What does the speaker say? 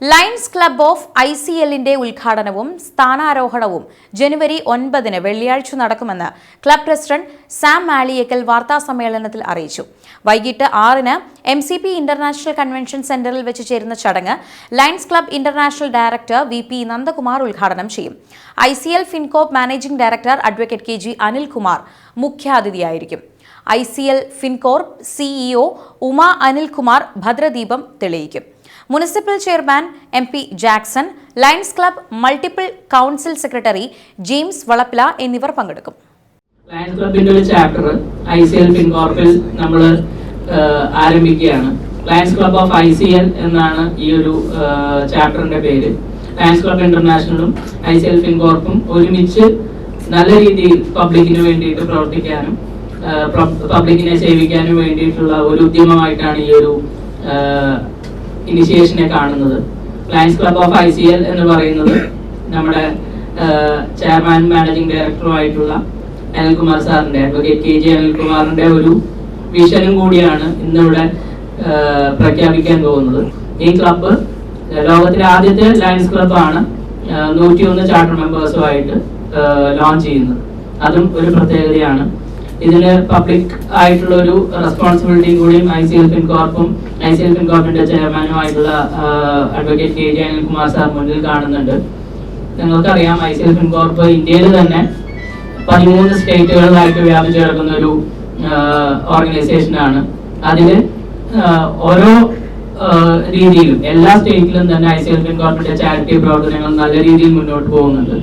Lions club of I C എല്ലിന്റെ ഉദ്ഘാടനവും സ്ഥാനാരോഹണവും ജനുവരി ഒൻപതിന് വെള്ളിയാഴ്ച നടക്കുമെന്ന് ക്ലബ് പ്രസിഡന്റ് സാം മാളിയേക്കൽ സമ്മേളനത്തിൽ അറിയിച്ചു. വൈകിട്ട് ആറിന് M C P international convention സെന്ററിൽ വെച്ച് ചേരുന്ന ചടങ്ങ് Lions club international director V P Nandakumar ഉദ്ഘാടനം ചെയ്യും. I C L Fincorp managing director advocate K G Anilkumar മുഖ്യാതിഥിയായിരിക്കും. I C L Fincorp CEO Uma Anilkumar ഭദ്രദീപം തെളിയിക്കും. Municipal chairman M P Jackson Lions club multiple council secretary James Valappila എന്നിവർ പങ്കെടുക്കും. Lions ക്ലബിന്റെ ഒരു chapter I C L ഫിൻകോർപ്പിൽ നമ്മൾ ആരംഭിക്കുകയാണ്. Lions club of I C L എന്നാണ് ഈ ഒരു ചാപ്റ്ററിന്റെ പേര്. ലയൺസ് ക്ലബ് ഇന്റർനാഷണലും ഐ സി എൽ ഫിൻകോർപ്പും ഒരുമിച്ച് നല്ല രീതിയിൽ പബ്ലിക്കിന് വേണ്ടിയിട്ട് പ്രവർത്തിക്കാനും പബ്ലിക്കിനെ സേവിക്കാനും വേണ്ടിയിട്ടുള്ള ഒരു ഉദ്യമമായിട്ടാണ് ഈ ഒരു ഇനിഷ്യേഷനെ കാണുന്നത്. Lions club of I C L എന്ന് പറയുന്നത് നമ്മുടെ ചെയർമാൻ മാനേജിംഗ് ഡയറക്ടറുമായിട്ടുള്ള അനിൽകുമാർ സാറിന്റെ അഡ്വക്കേറ്റ് കെ ജി അനിൽകുമാറിന്റെ ഒരു വിഷനും കൂടിയാണ് ഇന്നിവിടെ പ്രഖ്യാപിക്കാൻ പോകുന്നത്. ഈ ക്ലബ്ബ് ലോകത്തിലെ ആദ്യത്തെ ലയൻസ് ക്ലബ്ബാണ് നൂറ്റിയൊന്ന് ചാർട്ടർ മെമ്പേഴ്സുമായിട്ട് ലോഞ്ച് ചെയ്യുന്നത്. അതും ഒരു പ്രത്യേകതയാണ്. ഇതിന് പബ്ലിക് ആയിട്ടുള്ള ഒരു റെസ്പോൺസിബിലിറ്റിയും കൂടിയും ഐ സി എൽ ഫിൻകോർപ്പും ഐ സി എൽ ഫിൻകോർപ്പിന്റെ ചെയർമാനുമായിട്ടുള്ള advocate K J Anilkumar sir മുന്നിൽ കാണുന്നുണ്ട്. നിങ്ങൾക്കറിയാം ഐ സി എൽ ഫിൻകോർപ്പ് ഇന്ത്യയിൽ തന്നെ പതിമൂന്ന് സ്റ്റേറ്റുകളിലായിട്ട് വ്യാപിച്ചു കിടക്കുന്ന ഒരു ഓർഗനൈസേഷൻ ആണ്. അതിൽ ഓരോ രീതിയിലും എല്ലാ സ്റ്റേറ്റിലും തന്നെ ഐ സി എൽ ഫിൻകോർപ്പിന്റെ ചാരിറ്റി പ്രവർത്തനങ്ങൾ നല്ല രീതിയിൽ മുന്നോട്ട് പോകുന്നുണ്ട്.